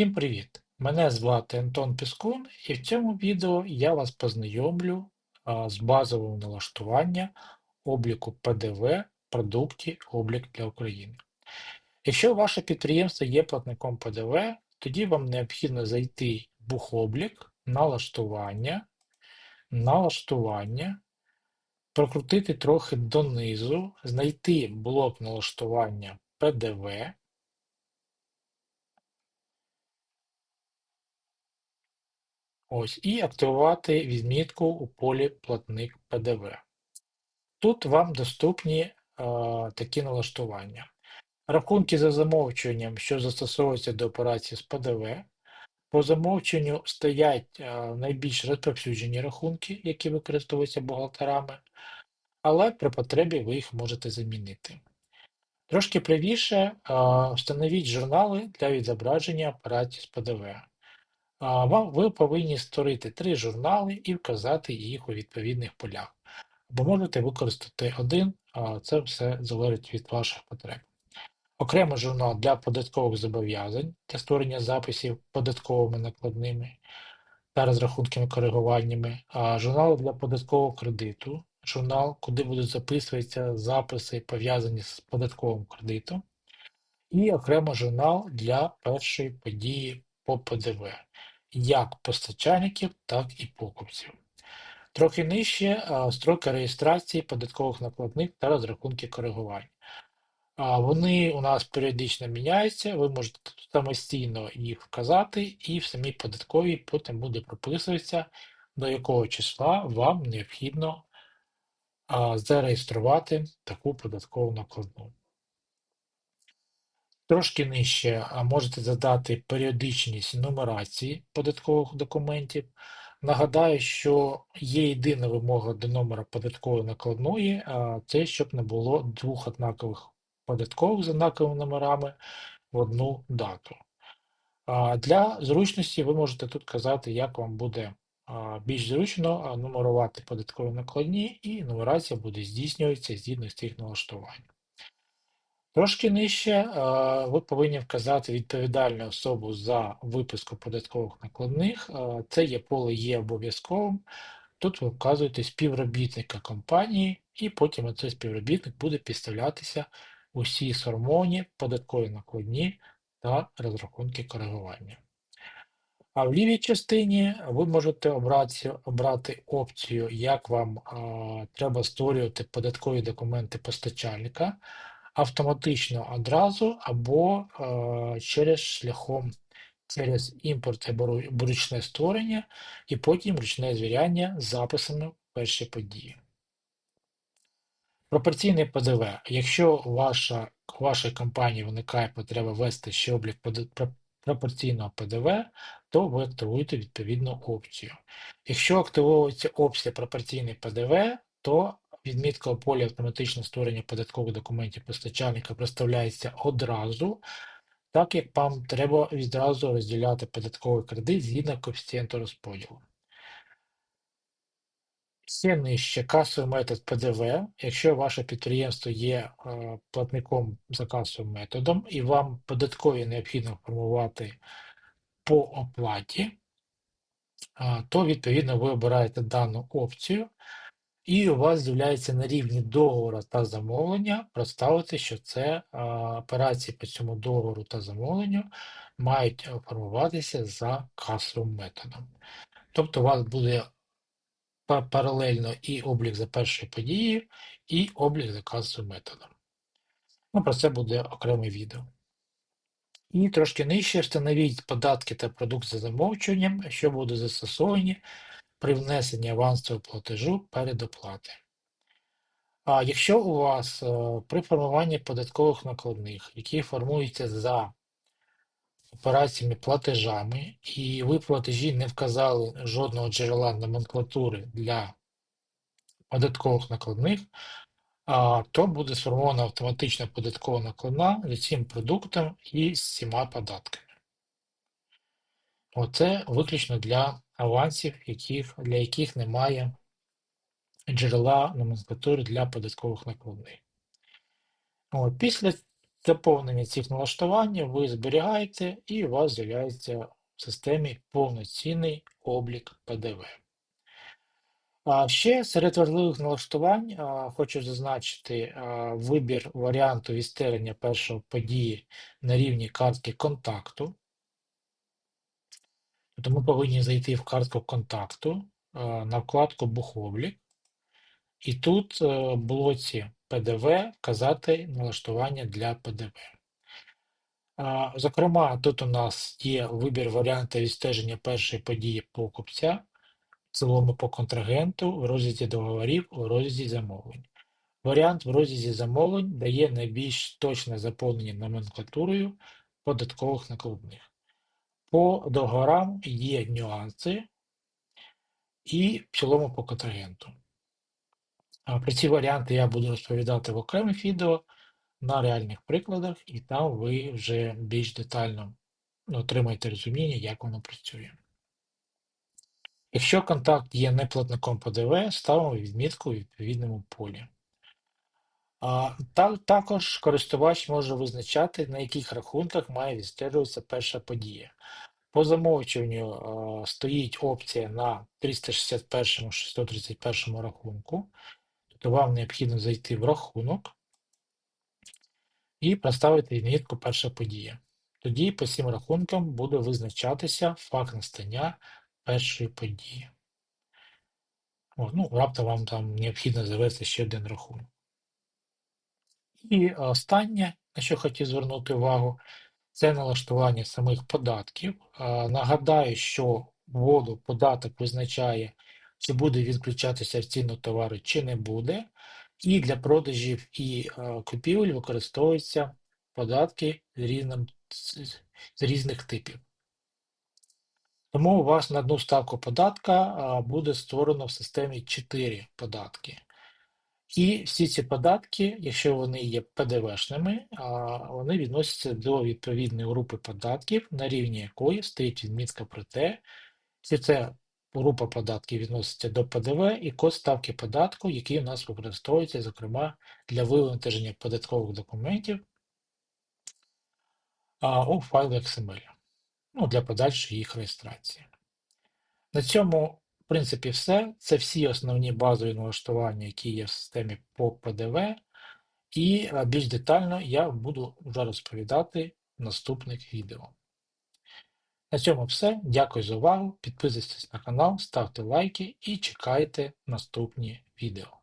Всім привіт! Мене звати Антон Піскун, і в цьому відео я вас познайомлю з базовим налаштування обліку ПДВ продуктів облік для України. Якщо ваше підприємство є платником ПДВ, тоді вам необхідно зайти в бухоблік, налаштування, налаштування, прокрутити трохи донизу, знайти блок налаштування ПДВ. Ось, І активувати відмітку у полі Платник ПДВ. Тут вам доступні е, такі налаштування. Рахунки за замовчуванням, що застосовуються до операції з ПДВ. По замовченню стоять е, найбільш розповсюджені рахунки, які використовуються бухгалтерами, але при потребі ви їх можете замінити. Трошки правіше е, встановіть журнали для відзображення операцій з ПДВ. Вам ви повинні створити три журнали і вказати їх у відповідних полях. Або можете використати один, це все залежить від ваших потреб. Окремо журнал для податкових зобов'язань для створення записів податковими накладними та розрахунками коригуваннями, журнал для податкового кредиту, журнал, куди будуть записуватися записи, пов'язані з податковим кредитом, і окремо журнал для першої події по ПДВ як постачальників, так і покупців. Трохи нижче строки реєстрації податкових накладних та розрахунки коригувань. Вони у нас періодично міняються, ви можете самостійно їх вказати, і в самій податковій потім буде прописуватися, до якого числа вам необхідно зареєструвати таку податкову накладну. Трошки нижче можете задати періодичність нумерації податкових документів. Нагадаю, що є єдина вимога до номера податкової накладної, це щоб не було двох однакових податкових з однаковими номерами в одну дату. Для зручності ви можете тут казати, як вам буде більш зручно нумерувати податкові накладні, і нумерація буде здійснюватися згідно з тих налаштувань. Трошки нижче ви повинні вказати відповідальну особу за виписку податкових накладних. Це є поле є обов'язковим. Тут ви вказуєте співробітника компанії, і потім цей співробітник буде підставлятися усі сформовані податкові накладні та розрахунки коригування. А в лівій частині ви можете обрати обрати опцію, як вам а, треба створювати податкові документи постачальника автоматично одразу або е, через шляхом через імпорт або ручне створення, і потім ручне звіряння з записами перші події. Пропорційне ПДВ. Якщо ваша, у вашій компанії виникає потреба ввести ще облік пропорційного ПДВ, то ви активуєте відповідну опцію. Якщо активується опція пропорційний ПДВ, то Відмітка у полі автоматичне створення податкових документів постачальника проставляється одразу, так як вам треба відразу розділяти податковий кредит згідно коефіцієнту розподілу. Ще нижче касовий метод ПДВ. Якщо ваше підприємство є е, платником за касовим методом і вам податкові необхідно формувати по оплаті, е, то відповідно ви обираєте дану опцію. І у вас з'являється на рівні договору та замовлення проставити, що це операції по цьому договору та замовленню мають формуватися за касовим методом. Тобто у вас буде паралельно і облік за першою подією, і облік за касовим методом. Ну, Про це буде окреме відео. І трошки нижче встановіть податки та продукт за замовчуванням, що будуть застосовані при внесенні авансового платежу передоплати. А якщо у вас е, при формуванні податкових накладних, які формуються за операціями платежами, і ви платежі не вказали жодного джерела номенклатури для податкових накладних, то буде сформована автоматична податкова накладна з цим продуктом і з всіма податками. Оце виключно для авансів, яких, для яких немає джерела номенклатури для податкових накладних. От, Після Заповнення цих налаштувань ви зберігаєте, і у вас з'являється в системі повноцінний облік ПДВ. А ще серед важливих налаштувань а, хочу зазначити а, вибір варіанту відстеження першої події на рівні картки контакту. Тобто ми повинні зайти в картку контакту на вкладку Бухоблік, і тут е, в блоці ПДВ вказати налаштування для ПДВ. Зокрема, тут у нас є вибір варіанту відстеження першої події покупця, в цілому по контрагенту, в розрізі договорів, у розрізі замовлень. Варіант в розрізі замовлень дає найбільш точне заповнення номенклатурою податкових накладних. По договорам є нюанси і в цілому по контрагенту. Про ці варіанти я буду розповідати в окремих відео на реальних прикладах, і там ви вже більш детально отримаєте розуміння, як воно працює. Якщо контакт є неплатником ПДВ, ставимо відмітку у відповідному полі. А, та, також користувач може визначати, на яких рахунках має відстежуватися перша подія. По замовчуванню а, стоїть опція на 361-631 рахунку, тобто вам необхідно зайти в рахунок і поставити відмітку перша подія. Тоді по цим рахункам буде визначатися факт настання першої події. Ну, раптом вам там необхідно завести ще один рахунок. І останнє, на що хотів звернути увагу, це налаштування самих податків. Нагадаю, що вводу податок визначає, чи буде відключатися акційно товари, чи не буде. І для продажів і купівель використовуються податки з, різним, з різних типів. Тому у вас на одну ставку податка буде створено в системі 4 податки. І всі ці податки, якщо вони є ПДВшними, вони відносяться до відповідної групи податків, на рівні якої стоїть відмітка про те, що це група податків відноситься до ПДВ і код ставки податку, який у нас використовується, зокрема, для вивантаження податкових документів у файлі XML ну, для подальшої їх реєстрації. На цьому принципі, все. Це всі основні базові налаштування, які є в системі по ПДВ, і е, більш детально я буду вже розповідати в наступних відео. На цьому все. Дякую за увагу. Підписуйтесь на канал, ставте лайки і чекайте наступні відео.